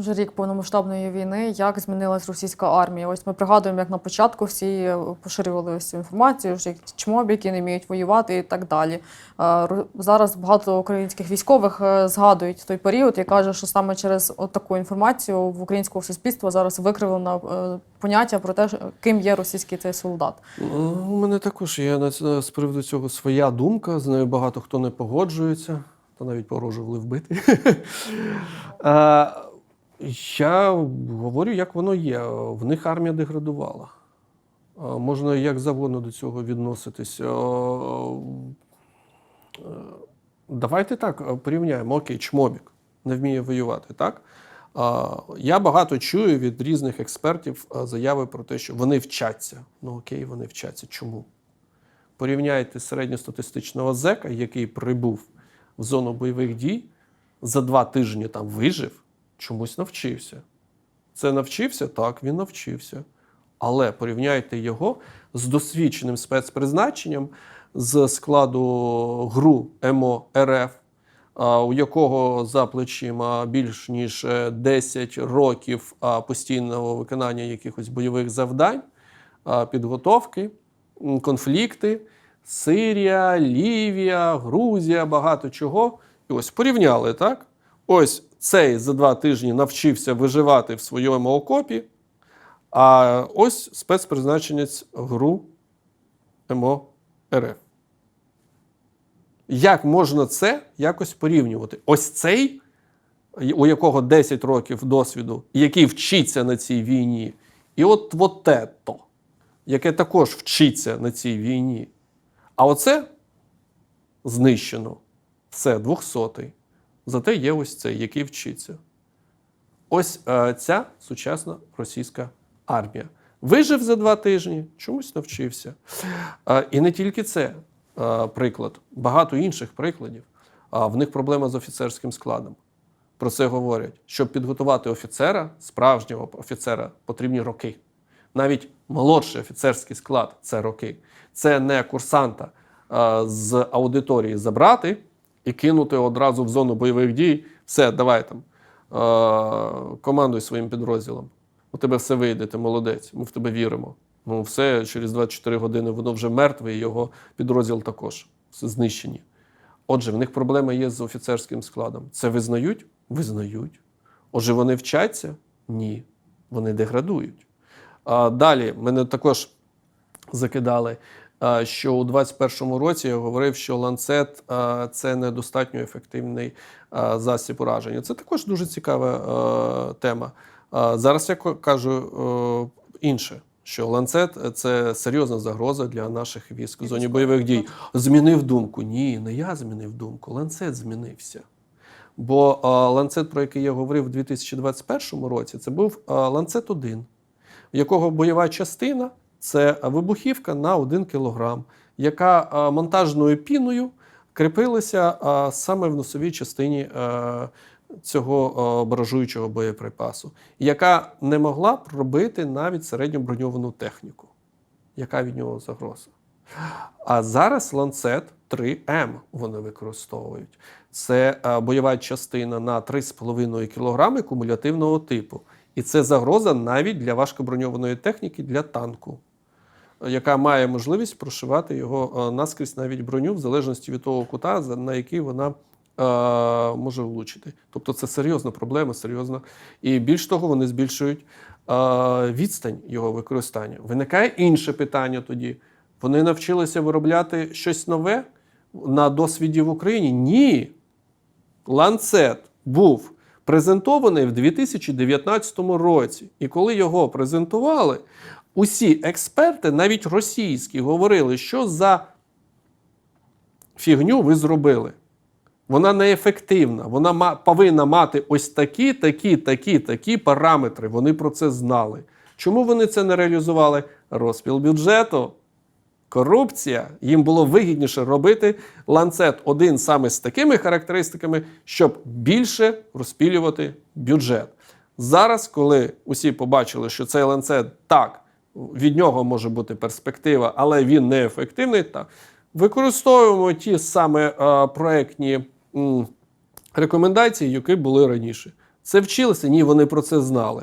Вже рік повномасштабної війни, як змінилась російська армія. Ось ми пригадуємо, як на початку всі е, поширювали цю інформацію, що чмоб, які не вміють воювати і так далі. Е, Зараз багато українських військових е, згадують той період і каже, що саме через таку інформацію в українського суспільства зараз викривлено поняття про те, ким є російський цей солдат. У мене також є з приводу цього своя думка. З нею багато хто не погоджується, та навіть погрожували вбити. Я говорю, як воно є. В них армія деградувала. Можна як завгодно до цього відноситись. Давайте так порівняємо. Окей, чмобік не вміє воювати, так? Я багато чую від різних експертів заяви про те, що вони вчаться. Ну окей, вони вчаться. Чому? Порівняйте середньостатистичного зека, який прибув в зону бойових дій, за два тижні там вижив, чомусь навчився. Це навчився? Так, він навчився. Але порівняйте його з досвідченим спецпризначенням з складу ГРУ МО РФ, у якого за плечима більш ніж е, 10 років постійного виконання якихось бойових завдань, підготовки, конфлікти, Сирія, Лівія, Грузія, багато чого. І ось порівняли, так? Ось цей за два тижні навчився виживати в своєму окопі, а ось спецпризначенець ГРУ МО РФ. Як можна це якось порівнювати? Ось цей, у якого 10 років досвіду, який вчиться на цій війні, і от вот ето, яке також вчиться на цій війні. А оце знищено. Це 200-й. Зате є ось цей, який вчиться. Ось е, ця сучасна російська армія. Вижив за два тижні, чомусь навчився. Е, і не тільки це е, приклад, багато інших прикладів. А в них проблема з офіцерським складом. Про це говорять. Щоб підготувати офіцера, справжнього офіцера, потрібні роки. Навіть молодший офіцерський склад це роки. Це не курсанта е, з аудиторії забрати і кинути одразу в зону бойових дій. Все, давай там е, командуй своїм підрозділом. У тебе все вийде, ти молодець, ми в тебе віримо. Ну, все, через 24 години воно вже мертве, і його підрозділ також. Все знищені. Отже, в них проблема є з офіцерським складом. Це визнають? Визнають. Отже, вони вчаться? Ні. Вони деградують. А далі мене також закидали, що у 2021 році я говорив, що ланцет це недостатньо ефективний засіб ураження. Це також дуже цікава тема. Зараз я кажу інше. Що ланцет це серйозна загроза для наших військ у зоні бойових дій. Змінив думку. Ні, не я змінив думку. Ланцет змінився. Бо е, ланцет, про який я говорив у 2021 році, це був е, ланцет 1 в якого бойова частина це вибухівка на 1 кілограм, яка е, монтажною піною кріпилася е, саме в носовій частині е, цього баражуючого боєприпасу, яка не могла пробити навіть середню броньовану техніку. Яка від нього загроза? А зараз ланцет 3М вони використовують. Це бойова частина на 3,5 кг кумулятивного типу. І це загроза навіть для важкоброньованої техніки для танку, яка має можливість прошивати його е, наскрізь навіть броню, в залежності від того кута, на який вона е, може влучити. Тобто це серйозна проблема, серйозна. І більш того, вони збільшують е, відстань його використання. Виникає інше питання тоді. Вони навчилися виробляти щось нове на досвіді в Україні? Ні. Ланцет був презентований в 2019 році. І коли його презентували, усі експерти, навіть російські, говорили, що за фігню ви зробили. Вона неефективна, вона повинна мати ось такі, такі, такі, такі параметри. Вони про це знали. Чому вони це не реалізували? Розпіл бюджету, корупція. Їм було вигідніше робити ланцет один саме з такими характеристиками, щоб більше розпілювати бюджет. Зараз, коли усі побачили, що цей ланцет так, від нього може бути перспектива, але він неефективний, так використовуємо ті саме е, проектні м, рекомендації, які були раніше. Це вчилися? Ні, вони про це знали.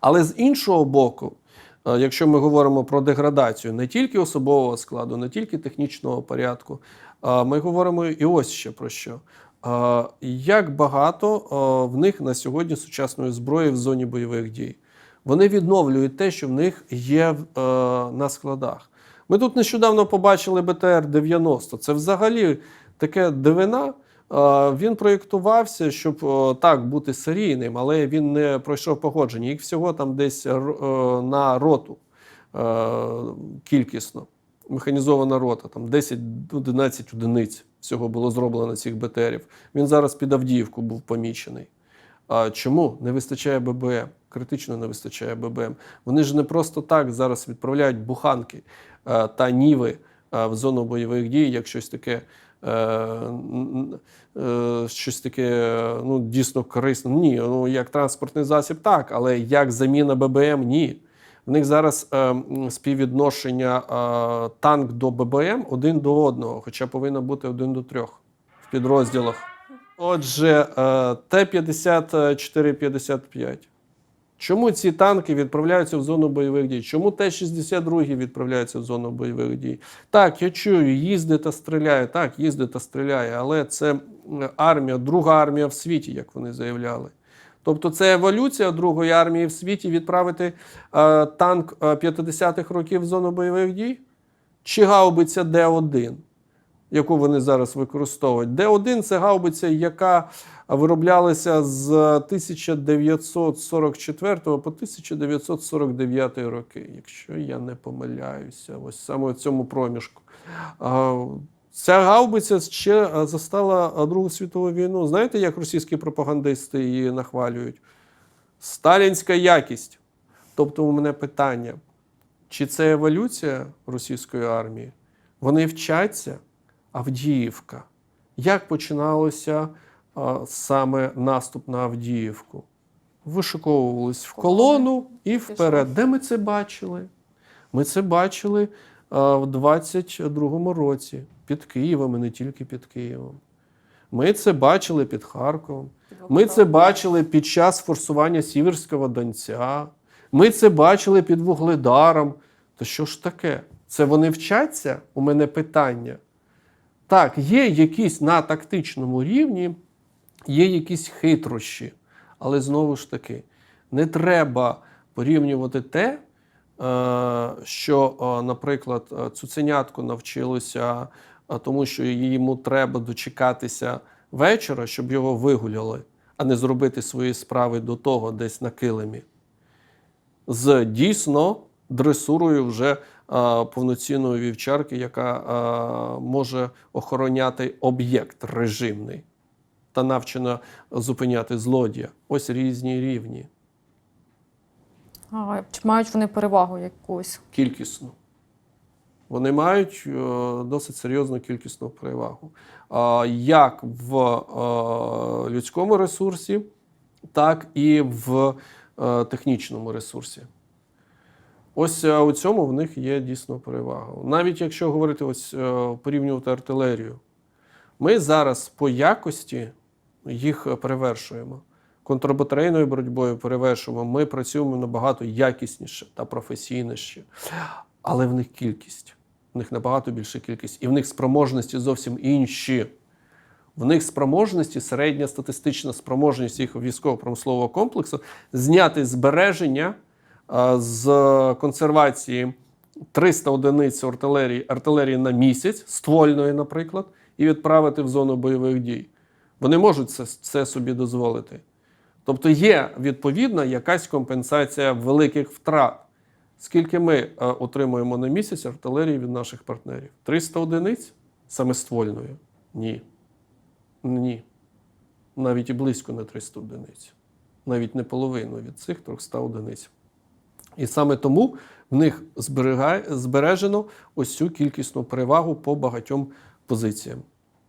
Але з іншого боку, е, якщо ми говоримо про деградацію не тільки особового складу, не тільки технічного порядку, е, ми говоримо і ось ще про що. Е, Як багато е, в них на сьогодні сучасної зброї в зоні бойових дій. Вони відновлюють те, що в них є е, на складах. Ми тут нещодавно побачили БТР-90. Це взагалі таке дивина. Е, Він проєктувався, щоб е, так бути серійним, але він не пройшов погодження. Їх всього там десь е, на роту кількісно. Механізована рота, там 10-11 одиниць всього було зроблено цих БТРів. Він зараз під Авдіївку був помічений. Чому не вистачає ББМ? Критично не вистачає ББМ. Вони ж не просто так зараз відправляють буханки е, та ніви е, в зону бойових дій, як щось таке, е, щось таке ну, дійсно корисне. Ні, ну як транспортний засіб, так, але як заміна ББМ ні. В них зараз е, співвідношення е, танк до ББМ один до одного, хоча повинно бути один до трьох в підрозділах. Отже, е, Т-54-55. Чому ці танки відправляються в зону бойових дій? Чому Т-62 відправляються в зону бойових дій? Так, я чую, їздить та стріляє. Так, їздить та стріляє, але це армія, друга армія в світі, як вони заявляли. Тобто це еволюція другої армії в світі відправити е, танк е, 50-х років в зону бойових дій? Чи гаубиця Д-1? Яку вони зараз використовують. Д1 це гаубиця, яка вироблялася з 1944 по 1949 роки, якщо я не помиляюся, ось саме в цьому проміжку. Ця гаубиця ще застала Другу світову війну. Знаєте, як російські пропагандисти її нахвалюють? Сталінська якість. Тобто, у мене питання: чи це еволюція російської армії? Вони вчаться. Авдіївка. Як починалося а, саме наступ на Авдіївку? Вишиковувались в колону і вперед. Де ми це бачили? Ми це бачили а, в 22-му році під Києвом і не тільки під Києвом. Ми це бачили під Харковом. Ми це бачили під час форсування Сіверського Донця. Ми це бачили під Вугледаром. То що ж таке? Це вони вчаться? У мене питання. Так, є якісь на тактичному рівні, є якісь хитрощі, але знову ж таки, не треба порівнювати те, е, що, е, наприклад, е, цуценятко навчилося, тому що йому треба дочекатися вечора, щоб його вигуляли, а не зробити свої справи до того десь на килимі. З дійсно дресурою вже повноцінної вівчарки, яка може охороняти об'єкт режимний та навчена зупиняти злодія. Ось різні рівні, А, чи мають вони перевагу якусь? кількісно. Вони мають е, досить серйозну кількісну перевагу. Як в е, людському ресурсі, так і в е, технічному ресурсі. Ось е, у цьому в них є дійсно перевага. Навіть якщо говорити ось е, порівнювати артилерію, ми зараз по якості їх перевершуємо. Контрбатарейною боротьбою перевершуємо. Ми працюємо набагато якісніше та професійніше. Але в них кількість. В них набагато більша кількість. І в них спроможності зовсім інші. В них спроможності, середня статистична спроможність їх військово-промислового комплексу зняти збереження з консервації 300 одиниць артилерії, артилерії на місяць, ствольної, наприклад, і відправити в зону бойових дій. Вони можуть це, це собі дозволити. Тобто є відповідна якась компенсація великих втрат. Скільки ми е, отримуємо на місяць артилерії від наших партнерів? 300 одиниць саме ствольної? Ні. Ні. Навіть і близько не 300 одиниць. Навіть не половину від цих 300 одиниць. І саме тому в них збережено ось цю кількісну перевагу по багатьом позиціям.